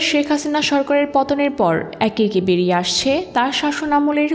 শেখ হাসিনা সরকারের পতনের পর একে একে বেরিয়ে আসছে তার শাসনামলের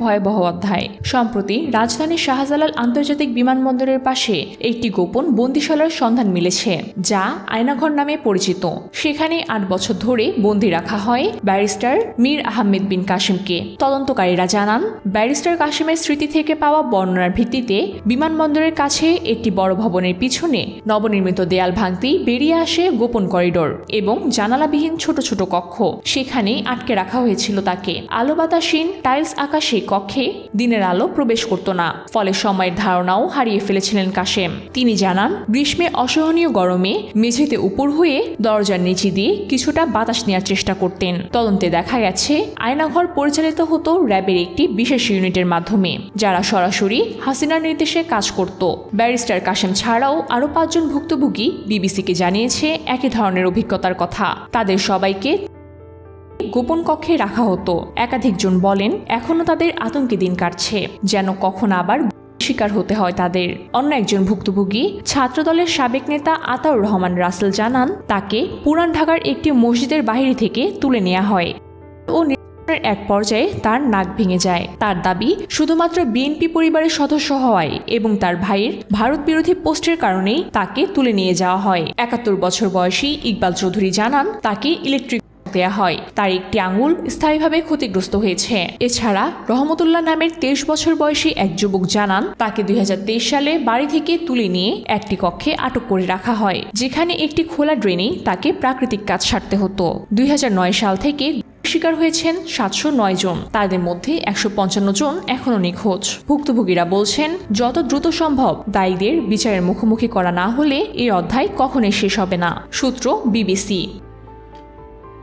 ভয়াবহ অধ্যায়। সম্প্রতি রাজধানীর শাহজালাল আন্তর্জাতিক বিমানবন্দরের পাশে একটি গোপন বন্দিশালার সন্ধান মিলেছে, যা আয়নাঘর নামে পরিচিত। সেখানে আট বছর ধরে বন্দি রাখা হয় ব্যারিস্টার মীর আহমেদ বিন কাশিমকে তদন্তকারীরা জানান, ব্যারিস্টার কাশিমের স্মৃতি থেকে পাওয়া বর্ণনার ভিত্তিতে বিমানবন্দরের কাছে একটি বড় ভবনের পিছনে নবনির্মিত দেয়াল ভাঙতেই বেরিয়ে আসে গোপন করিডোর এবং জানালাবিহীন ছোট ছোট কক্ষ। সেখানে আটকে রাখা হয়েছিল তাকে। আলো বাতাসীন টাইলস আকাশে কক্ষে দিনের আলো প্রবেশ করত না। ফলে সময়ের ধারণাও হারিয়ে ফেলেছিলেন কাশেম। তিনি জানান, গ্রীষ্মে অসহনীয় গরমে মেঝেতে উপর হয়ে দরজার নিচে দিয়ে কিছুটা বাতাস নেওয়ার চেষ্টা করতেন। তদন্তে দেখা গেছে, আয়নাঘর পরিচালিত হতো র্যাবের একটি বিশেষ ইউনিটের মাধ্যমে, যারা সরাসরি হাসিনার নির্দেশে কাজ করত। ব্যারিস্টার কাশেম ছাড়াও আরও পাঁচজন ভুক্তভোগী বিবিসিকে জানিয়েছে একই ধরনের অভিজ্ঞতার কথা। তাদের সবাইকে গোপন কক্ষে রাখা হতো। একাধিকজন বলেন এখনও তাদের আতঙ্কে দিন কাটছে, যেন কখন আবার শিকার হতে হয় তাদের। অন্য একজন ভুক্তভোগী, ছাত্রদলের সাবেক নেতা আতাউর রহমান রাসেল জানান, তাকে পুরান ঢাকার একটি মসজিদের বাইরে থেকে তুলে নেওয়া হয় ও নির্যাতনের এক পর্যায়ে তার নাক ভেঙে যায়। তার দাবি, শুধুমাত্র বিএনপি পরিবারের সদস্য হওয়ায় এবং তার ভাইয়ের ভারত বিরোধী পোস্টের কারণেই তাকে তুলে নিয়ে যাওয়া হয়। একাত্তর বছর বয়সী ইকবাল চৌধুরী জানান, তাকে ইলেকট্রিক দেয়া হয়। তার একটি আঙুল স্থায়ীভাবে ক্ষতিগ্রস্ত হয়েছে। এছাড়া রহমতুল্লাহ নামের তেইশ বছর বয়সী এক যুবক জানান, তাকে দুই হাজার তেইশ সালে বাড়ি থেকে তুলে নিয়ে একটি কক্ষে আটক করে রাখা হয়, যেখানে একটি খোলা ড্রেনেই তাকে প্রাকৃতিক কাজ সারতে হতো। দুই হাজার নয় সাল থেকে শিকার হয়েছেন সাতশো নয় জন। তাদের মধ্যে একশো পঞ্চান্ন জন এখনও নিখোঁজ। ভুক্তভোগীরা বলছেন, যত দ্রুত সম্ভব দায়ীদের বিচারের মুখোমুখি করা না হলে এই অধ্যায় কখনোই শেষ হবে না। সূত্র বিবিসি।